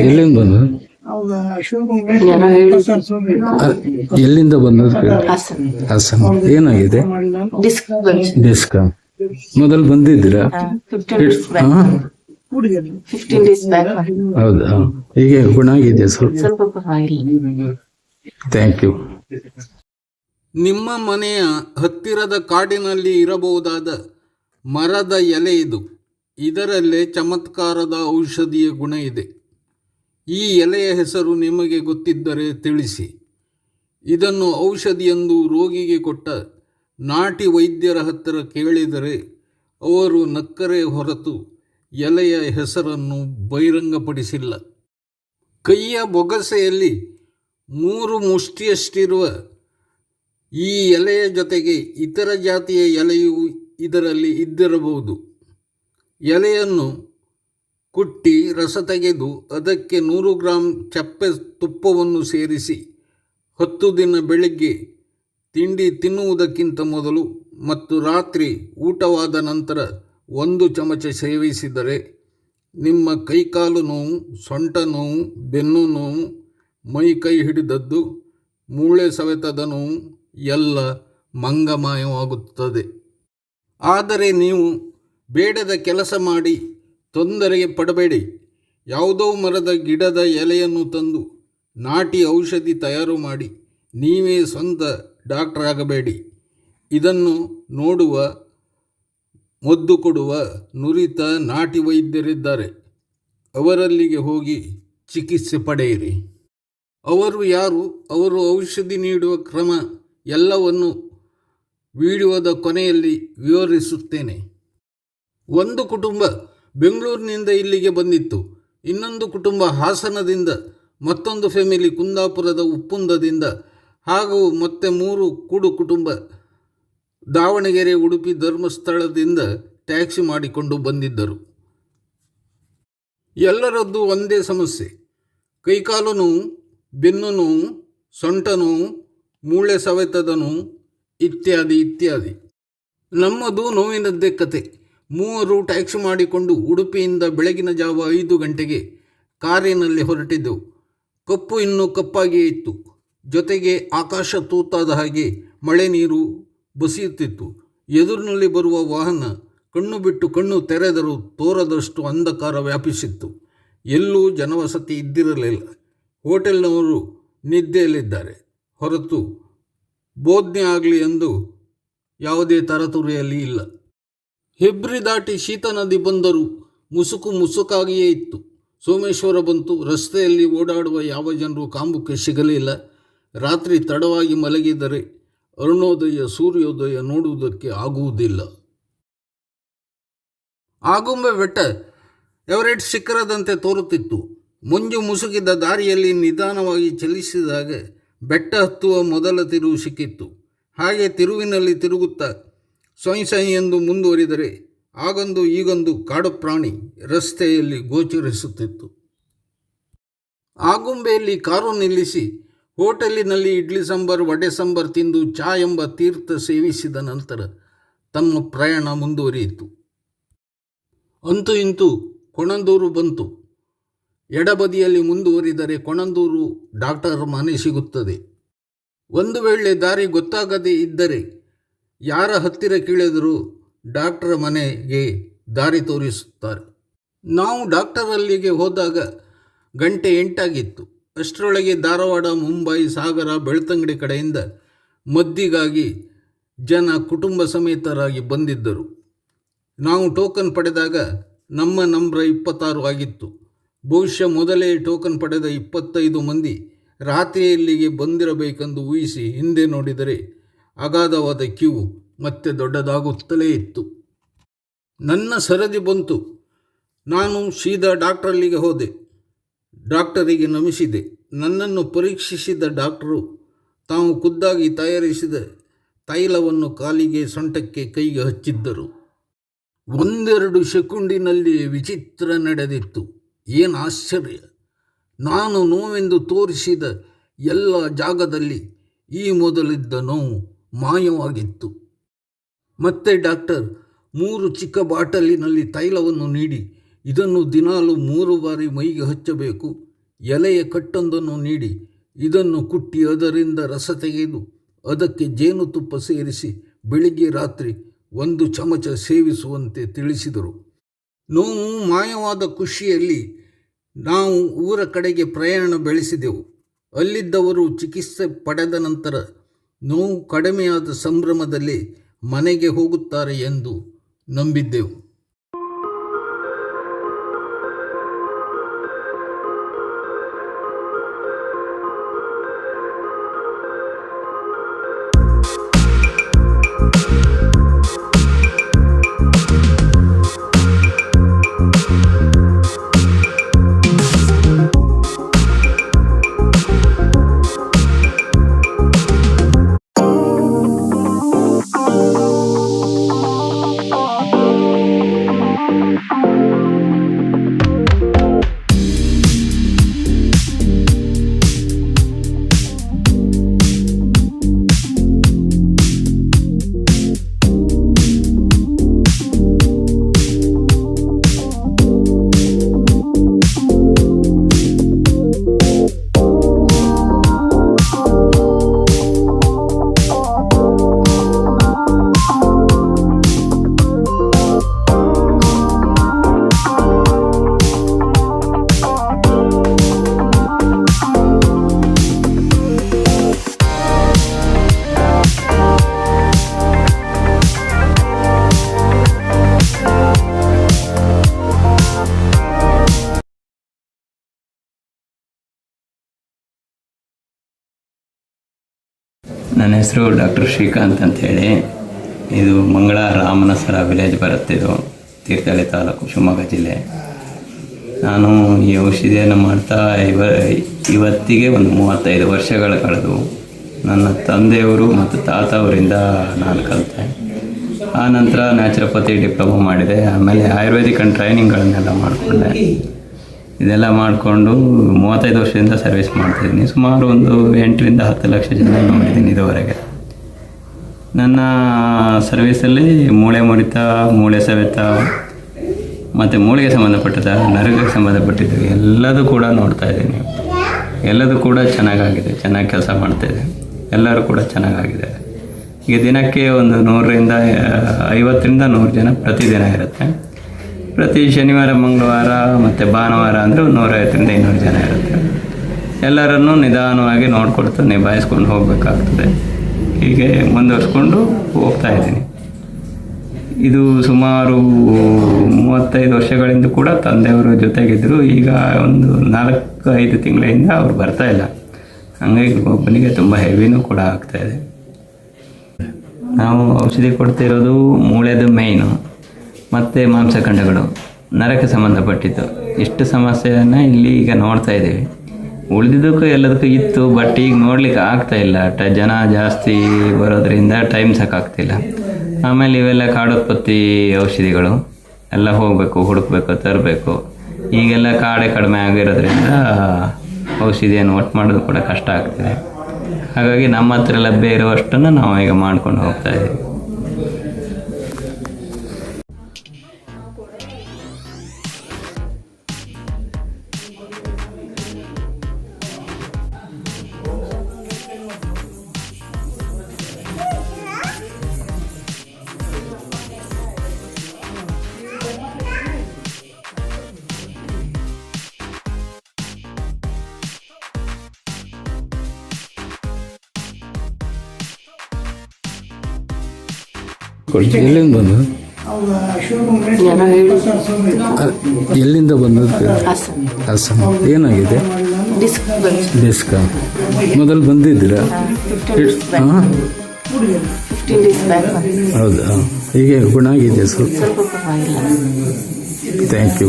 ಎಲ್ಲಿಂದ ಬಂದದ್ದು ಎಲ್ಲಿಂದ ಬಂದದ್ದು ಹಾಸನ್. ಏನಾಗಿದೆ? ಡಿಸ್ಕ್ ಮೊದಲು ಬಂದಿದ್ದೀರಾ? ಹೌದಾ? ಹೀಗೆ ಗುಣ ಆಗಿದೆ ಸ್ವಲ್ಪ. ಸ್ವಲ್ಪ ಥ್ಯಾಂಕ್ ಯು ನಿಮ್ಮ ಮನೆಯ ಹತ್ತಿರದ ಕಾಡಿನಲ್ಲಿ ಇರಬಹುದಾದ ಮರದ ಎಲೆ ಇದು. ಇದರಲ್ಲೇ ಚಮತ್ಕಾರದ ಔಷಧಿಯ ಗುಣ ಇದೆ. ಈ ಎಲೆಯ ಹೆಸರು ನಿಮಗೆ ಗೊತ್ತಿದ್ದರೆ ತಿಳಿಸಿ. ಇದನ್ನು ಔಷಧಿಯೆಂದು ರೋಗಿಗೆ ಕೊಟ್ಟ ನಾಟಿ ವೈದ್ಯರ ಹತ್ತಿರ ಕೇಳಿದರೆ ಅವರು ನಕ್ಕರೆ ಹೊರತು ಎಲೆಯ ಹೆಸರನ್ನು ಬಹಿರಂಗಪಡಿಸಿಲ್ಲ. ಕೈಯ ಬೊಗಸೆಯಲ್ಲಿ ಮೂರು ಮುಷ್ಟಿಯಷ್ಟಿರುವ ಈ ಎಲೆಯ ಜೊತೆಗೆ ಇತರ ಜಾತಿಯ ಎಲೆಯೂ ಇದರಲ್ಲಿ ಇದ್ದಿರಬಹುದು. ಎಲೆಯನ್ನು ಕುಟ್ಟಿ ರಸ ತೆಗೆದು ಅದಕ್ಕೆ ನೂರು ಗ್ರಾಂ ಚಪ್ಪೆ ತುಪ್ಪವನ್ನು ಸೇರಿಸಿ ಹತ್ತು ದಿನ ಬೆಳಿಗ್ಗೆ ತಿಂಡಿ ತಿನ್ನುವುದಕ್ಕಿಂತ ಮೊದಲು ಮತ್ತು ರಾತ್ರಿ ಊಟವಾದ ನಂತರ ಒಂದು ಚಮಚ ಸೇವಿಸಿದರೆ ನಿಮ್ಮ ಕೈಕಾಲು ನೋವು, ಸೊಂಟ ನೋವು, ಬೆನ್ನು ನೋವು, ಮೈ ಕೈ ಹಿಡಿದದ್ದು, ಮೂಳೆ ಸವೆತದ ನೋವು ಎಲ್ಲ ಮಂಗಮಾಯವಾಗುತ್ತದೆ. ಆದರೆ ನೀವು ಬೇಡದ ಕೆಲಸ ಮಾಡಿ ತೊಂದರೆಗೆ ಪಡಬೇಡಿ. ಯಾವುದೋ ಮರದ ಗಿಡದ ಎಲೆಯನ್ನು ತಂದು ನಾಟಿ ಔಷಧಿ ತಯಾರು ಮಾಡಿ ನೀವೇ ಸ್ವಂತ ಡಾಕ್ಟರ್ ಆಗಬೇಡಿ ಇದನ್ನು ನೋಡುವ, ಮದ್ದು ಕೊಡುವ ನುರಿತ ನಾಟಿ ವೈದ್ಯರಿದ್ದಾರೆ. ಅವರಲ್ಲಿಗೆ ಹೋಗಿ ಚಿಕಿತ್ಸೆ ಪಡೆಯಿರಿ. ಅವರು ಯಾರು? ಅವರು ಔಷಧಿ ನೀಡುವ ಕ್ರಮ ಎಲ್ಲವನ್ನು ವಿಡಿಯೋದ ಕೊನೆಯಲ್ಲಿ ವಿವರಿಸುತ್ತೇನೆ. ಒಂದು ಕುಟುಂಬ ಬೆಂಗಳೂರಿನಿಂದ ಇಲ್ಲಿಗೆ ಬಂದಿತ್ತು. ಇನ್ನೊಂದು ಕುಟುಂಬ ಹಾಸನದಿಂದ, ಮತ್ತೊಂದು ಫ್ಯಾಮಿಲಿ ಕುಂದಾಪುರದ ಉಪ್ಪುಂದದಿಂದ, ಹಾಗೂ ಮತ್ತೆ ಮೂರು ಕೂಡು ಕುಟುಂಬ ದಾವಣಗೆರೆ, ಉಡುಪಿ ಧರ್ಮಸ್ಥಳದಿಂದ ಟ್ಯಾಕ್ಸಿ ಮಾಡಿಕೊಂಡು ಬಂದಿದ್ದರು. ಎಲ್ಲರದ್ದು ಒಂದೇ ಸಮಸ್ಯೆ. ಕೈಕಾಲು ನೋವು ಬೆನ್ನು ನೋವು ಸೊಂಟ ನೋವು ಮೂಳೆ ಸವೆತದ ಇತ್ಯಾದಿ ಇತ್ಯಾದಿ. ನಮ್ಮದು ನೋವಿನದ್ದೇ ಕತೆ. ಮೂವರು ಟ್ಯಾಕ್ಸಿ ಮಾಡಿಕೊಂಡು ಉಡುಪಿಯಿಂದ ಬೆಳಗಿನ ಜಾವ ಐದು ಗಂಟೆಗೆ ಕಾರಿನಲ್ಲಿ ಹೊರಟಿದ್ದೆವು ಕಪ್ಪು ಇನ್ನೂ ಕಪ್ಪಾಗಿಯೇ ಇತ್ತು. ಜೊತೆಗೆ ಆಕಾಶ ತೂತಾದ ಹಾಗೆ ಮಳೆ ನೀರು ಬಸಿಯುತ್ತಿತ್ತು. ಎದುರಿನಲ್ಲಿ ಬರುವ ವಾಹನ ಕಣ್ಣು ಬಿಟ್ಟು ಕಣ್ಣು ತೆರೆದರೂ ತೋರದಷ್ಟು ಅಂಧಕಾರ ವ್ಯಾಪಿಸಿತ್ತು. ಎಲ್ಲೂ ಜನವಸತಿ ಇದ್ದಿರಲಿಲ್ಲ. ಹೋಟೆಲ್ನವರು ನಿದ್ದೆಯಲ್ಲಿದ್ದಾರೆ. ಹೊರತು ಬೋಧನೆ ಆಗಲಿ ಎಂದು ಯಾವುದೇ ತರತುರಿಯಲ್ಲಿ ಇಲ್ಲ. ಹೆಬ್ರಿ ದಾಟಿ ಶೀತ ನದಿ ಬಂದರೂ ಮುಸುಕು ಮುಸುಕಾಗಿಯೇ ಇತ್ತು. ಸೋಮೇಶ್ವರ ಬಂತು. ರಸ್ತೆಯಲ್ಲಿ ಓಡಾಡುವ ಯಾವ ಜನರು ಕಾಂಬುಕ್ಕೆ ಸಿಗಲಿಲ್ಲ. ರಾತ್ರಿ ತಡವಾಗಿ ಮಲಗಿದರೆ ಅರುಣೋದಯ, ಸೂರ್ಯೋದಯ ನೋಡುವುದಕ್ಕೆ ಆಗುವುದಿಲ್ಲ. ಆಗುಂಬೆ ಬೆಟ್ಟ ಎವರೆಟ್ ಶಿಖರದಂತೆ ತೋರುತ್ತಿತ್ತು. ಮಂಜು ಮುಸುಕಿದ ದಾರಿಯಲ್ಲಿ ನಿಧಾನವಾಗಿ ಚಲಿಸಿದಾಗ ಬೆಟ್ಟ ಹತ್ತುವ ಮೊದಲ ತಿರುವು ಸಿಕ್ಕಿತ್ತು. ಹಾಗೆ ತಿರುವಿನಲ್ಲಿ ತಿರುಗುತ್ತಾ ಸೊಯ್ ಸೊಯ್ ಎಂದು ಮುಂದುವರಿದರೆ ಆಗೊಂದು ಈಗೊಂದು ಕಾಡು ಪ್ರಾಣಿ ರಸ್ತೆಯಲ್ಲಿ ಗೋಚರಿಸುತ್ತಿತ್ತು. ಆಗುಂಬೆಯಲ್ಲಿ ಕಾರು ನಿಲ್ಲಿಸಿ ಹೋಟೆಲಿನಲ್ಲಿ ಇಡ್ಲಿ ಸಾಂಬಾರ್, ವಡೆ ಸಾಂಬಾರ್ ತಿಂದು ಚಾ ಎಂಬ ತೀರ್ಥ ಸೇವಿಸಿದ ನಂತರ ತಮ್ಮ ಪ್ರಯಾಣ ಮುಂದುವರಿಯಿತು. ಅಂತೂ ಇಂತೂ ಕೊಣಂದೂರು ಬಂತು. ಎಡಬದಿಯಲ್ಲಿ ಮುಂದುವರಿದರೆ ಕೊಣಂದೂರು ಡಾಕ್ಟರ್ ಮನೆ ಸಿಗುತ್ತದೆ. ಒಂದು ವೇಳೆ ದಾರಿ ಗೊತ್ತಾಗದೇ ಇದ್ದರೆ ಯಾರ ಹತ್ತಿರ ಕೇಳಿದರೂ ಡಾಕ್ಟರ್ ಮನೆಗೆ ದಾರಿ ತೋರಿಸುತ್ತಾರೆ. ನಾವು ಡಾಕ್ಟರ್ ಅಲ್ಲಿಗೆ ಹೋದಾಗ ಗಂಟೆ ಎಂಟಾಗಿತ್ತು. ಅಷ್ಟರೊಳಗೆ ಧಾರವಾಡ, ಮುಂಬೈ, ಸಾಗರ, ಬೆಳ್ತಂಗಡಿ ಕಡೆಯಿಂದ ಮದ್ದಿಗಾಗಿ ಜನ ಕುಟುಂಬ ಸಮೇತರಾಗಿ ಬಂದಿದ್ದರು. ನಾವು ಟೋಕನ್ ಪಡೆದಾಗ ನಮ್ಮ ನಂಬರ ಇಪ್ಪತ್ತಾರು ಆಗಿತ್ತು. ಬಹುಶಃ ಮೊದಲೇ ಟೋಕನ್ ಪಡೆದ ಇಪ್ಪತ್ತೈದು ಮಂದಿ ರಾತ್ರಿಯಲ್ಲಿಗೆ ಬಂದಿರಬೇಕೆಂದು ಊಹಿಸಿ ಹಿಂದೆ ನೋಡಿದರೆ ಅಗಾಧವಾದ ಕಿವು ಮತ್ತೆ ದೊಡ್ಡದಾಗುತ್ತಲೇ ಇತ್ತು. ನನ್ನ ಸರದಿ ಬಂತು. ನಾನು ಸೀದಾ ಡಾಕ್ಟ್ರಲ್ಲಿಗೆ ಹೋದೆ. ಡಾಕ್ಟರಿಗೆ ನಮಿಸಿದೆ. ನನ್ನನ್ನು ಪರೀಕ್ಷಿಸಿದ ಡಾಕ್ಟರು ತಾವು ಖುದ್ದಾಗಿ ತಯಾರಿಸಿದ ತೈಲವನ್ನು ಕಾಲಿಗೆ ಸೊಂಟಕ್ಕೆ ಕೈಗೆ ಹಚ್ಚಿದ್ದರು. ಒಂದೆರಡು ಸೆಕೆಂಡಿನಲ್ಲಿ ವಿಚಿತ್ರ ನಡೆದಿತ್ತು. ಏನು ಆಶ್ಚರ್ಯ. ನಾನು ನೋವೆಂದು ತೋರಿಸಿದ ಎಲ್ಲ ಜಾಗದಲ್ಲಿ ಈ ಮೊದಲಿದ್ದ ನೋವು ಮಾಯವಾಗಿತ್ತು. ಮತ್ತೆ ಡಾಕ್ಟರ್, ಮೂರು ಚಿಕ್ಕ ಬಾಟಲಿನಲ್ಲಿ ತೈಲವನ್ನು ನೀಡಿ, ಇದನ್ನು ದಿನಾಲು ಮೂರು ಬಾರಿ ಮೈಗೆ ಹಚ್ಚಬೇಕು. ಎಲೆಯ ಕಟ್ಟೊಂದನ್ನು ನೀಡಿ, ಇದನ್ನು ಕುಟ್ಟಿ ಅದರಿಂದ ರಸ ತೆಗೆದು, ಅದಕ್ಕೆ ಜೇನುತುಪ್ಪ ಸೇರಿಸಿ ಬೆಳಿಗ್ಗೆ ರಾತ್ರಿ ಒಂದು ಚಮಚ ಸೇವಿಸುವಂತೆ ತಿಳಿಸಿದರು. ನೋವು ಮಾಯವಾದ ಖುಷಿಯಲ್ಲಿ ನಾವು ಊರ ಕಡೆಗೆ ಪ್ರಯಾಣ ಬೆಳೆಸಿದೆವು. ಅಲ್ಲಿದ್ದವರು ಚಿಕಿತ್ಸೆ ಪಡೆದ ನಂತರ ನೋವು ಕಡಿಮೆಯಾದ ಸಂಭ್ರಮದಲ್ಲಿ ಮನೆಗೆ ಹೋಗುತ್ತಾರೆ ಎಂದು ನಂಬಿದ್ದೆವು. ನನ್ನ ಹೆಸರು ಡಾಕ್ಟರ್ ಶ್ರೀಕಾಂತ್ ಅಂತೇಳಿ ಇದು ಮಂಗಳ ರಾಮನಸರ ವಿಲೇಜ್ ಬರುತ್ತೆ ಇದು, ತೀರ್ಥಹಳ್ಳಿ ತಾಲೂಕು ಶಿವಮೊಗ್ಗ ಜಿಲ್ಲೆ. ನಾನು ಈ ಔಷಧಿಯನ್ನು ಮಾಡ್ತಾ ಇವ, ಇವತ್ತಿಗೆ ಒಂದು ಮೂವತ್ತೈದು ವರ್ಷಗಳ ಕಳೆದು ನನ್ನ ತಂದೆಯವರು ಮತ್ತು ತಾತ ಅವರಿಂದ ನಾನು ಕಲಿತೆ. ಆ ನಂತರ ನ್ಯಾಚುರೋಪತಿ ಡಿಪ್ಲೊಮೊ ಮಾಡಿದೆ, ಆಮೇಲೆ ಆಯುರ್ವೇದಿಕ್ ಆ್ಯಂಡ್ ಟ್ರೈನಿಂಗ್ಗಳನ್ನೆಲ್ಲ ಮಾಡಿಕೊಂಡೆ. ಇದೆಲ್ಲ ಮಾಡಿಕೊಂಡು ಮೂವತ್ತೈದು ವರ್ಷದಿಂದ ಸರ್ವಿಸ್ ಮಾಡ್ತಿದ್ದೀನಿ. ಸುಮಾರು ಒಂದು ಎಂಟರಿಂದ ಹತ್ತು ಲಕ್ಷ ಜನ ನೋಡಿದ್ದೀನಿ ಇದುವರೆಗೆ. ನನ್ನ ಸರ್ವಿಸಲ್ಲಿ ಮೂಳೆ ಮುರಿತ, ಮೂಳೆ ಸವೆತ, ಮತ್ತು ಮೂಳೆಗೆ ಸಂಬಂಧಪಟ್ಟದ ನರಗಕ್ಕೆ ಸಂಬಂಧಪಟ್ಟಿದ್ದು ಎಲ್ಲದೂ ಕೂಡ ನೋಡ್ತಾ ಇದ್ದೀನಿ. ಎಲ್ಲದೂ ಕೂಡ ಚೆನ್ನಾಗಾಗಿದೆ. ಚೆನ್ನಾಗಿ ಕೆಲಸ ಮಾಡ್ತಾಯಿದೆ ಎಲ್ಲರೂ ಕೂಡ ಚೆನ್ನಾಗಾಗಿದೆ. ಈಗ ದಿನಕ್ಕೆ ಒಂದು ನೂರರಿಂದ, ಐವತ್ತರಿಂದ ನೂರು ಜನ ಪ್ರತಿದಿನ ಇರುತ್ತೆ. ಪ್ರತಿ ಶನಿವಾರ, ಮಂಗಳವಾರ ಮತ್ತು ಭಾನುವಾರ ಅಂದರೆ ನೂರೈವತ್ತರಿಂದ ಇನ್ನೂರು ಜನ ಇರುತ್ತೆ. ಎಲ್ಲರನ್ನೂ ನಿಧಾನವಾಗಿ ನೋಡ್ಕೊಳ್ತಾ ನಿಭಾಯಿಸ್ಕೊಂಡು ಹೋಗಬೇಕಾಗ್ತದೆ. ಹೀಗೆ ಮುಂದುವರಿಸ್ಕೊಂಡು ಹೋಗ್ತಾ ಇದ್ದೀನಿ. ಇದು ಸುಮಾರು ಮೂವತ್ತೈದು ವರ್ಷಗಳಿಂದ ಕೂಡ ತಂದೆಯವರು ಜೊತೆಗಿದ್ದರು ಈಗ ಒಂದು ನಾಲ್ಕು, ಐದು ತಿಂಗಳಿಂದ ಅವ್ರು ಬರ್ತಾ ಇಲ್ಲ. ಹಂಗಾಗಿ ಒಬ್ಬನಿಗೆ ತುಂಬ ಹೆವಿನೂ ಕೂಡ ಆಗ್ತಾ ಇದೆ. ನಾವು ಔಷಧಿ ಕೊಡ್ತಿರೋದು ಮೂಳೆದು ಮೇಯ್ನು. ಮತ್ತು ಮಾಂಸಖಂಡಗಳು ನರಕ್ಕೆ ಸಂಬಂಧಪಟ್ಟಿದ್ದು ಇಷ್ಟು ಸಮಸ್ಯೆಯನ್ನು ಇಲ್ಲಿ ಈಗ ನೋಡ್ತಾ ಇದ್ದೀವಿ. ಉಳಿದಿದ್ದಕ್ಕೂ ಎಲ್ಲದಕ್ಕೂ ಇತ್ತು ಬಟ್ ಈಗ ನೋಡ್ಲಿಕ್ಕೆ ಆಗ್ತಾ ಇಲ್ಲ. ಟ, ಜನ ಜಾಸ್ತಿ ಬರೋದ್ರಿಂದ ಟೈಮ್ ಸಾಕಾಗ್ತಿಲ್ಲ ಆಮೇಲೆ ಇವೆಲ್ಲ ಕಾಡೋತ್ಪತ್ತಿ ಔಷಧಿಗಳು ಎಲ್ಲ ಹೋಗಬೇಕು, ಹುಡುಕ್ಬೇಕು, ತರಬೇಕು. ಈಗೆಲ್ಲ ಕಾಡೆ ಕಡಿಮೆ ಆಗಿರೋದ್ರಿಂದ ಔಷಧಿಯನ್ನು ಒಟ್ಟು ಮಾಡೋದು ಕೂಡ ಕಷ್ಟ ಆಗ್ತಿದೆ. ಹಾಗಾಗಿ ನಮ್ಮ ಹತ್ರ ಲಭ್ಯ ಇರುವಷ್ಟನ್ನು ನಾವು ಈಗ ಮಾಡ್ಕೊಂಡು ಹೋಗ್ತಾ ಇದ್ದೀವಿ. ಎಲ್ಲಿಂದ ಬಂದು ಎಲ್ಲಿಂದ ಬಂದದ್ದು? ಹಾಸನ್. ಏನಾಗಿದೆ? ಡಿಸ್ಕ್ ಮೊದಲು ಬಂದಿದ್ದೀರಾ? ಹಾಂ ಹೌದಾ? ಹೀಗೆ ಗುಣ ಆಗಿದೆ ಸ್ವಲ್ಪ ಥ್ಯಾಂಕ್ ಯು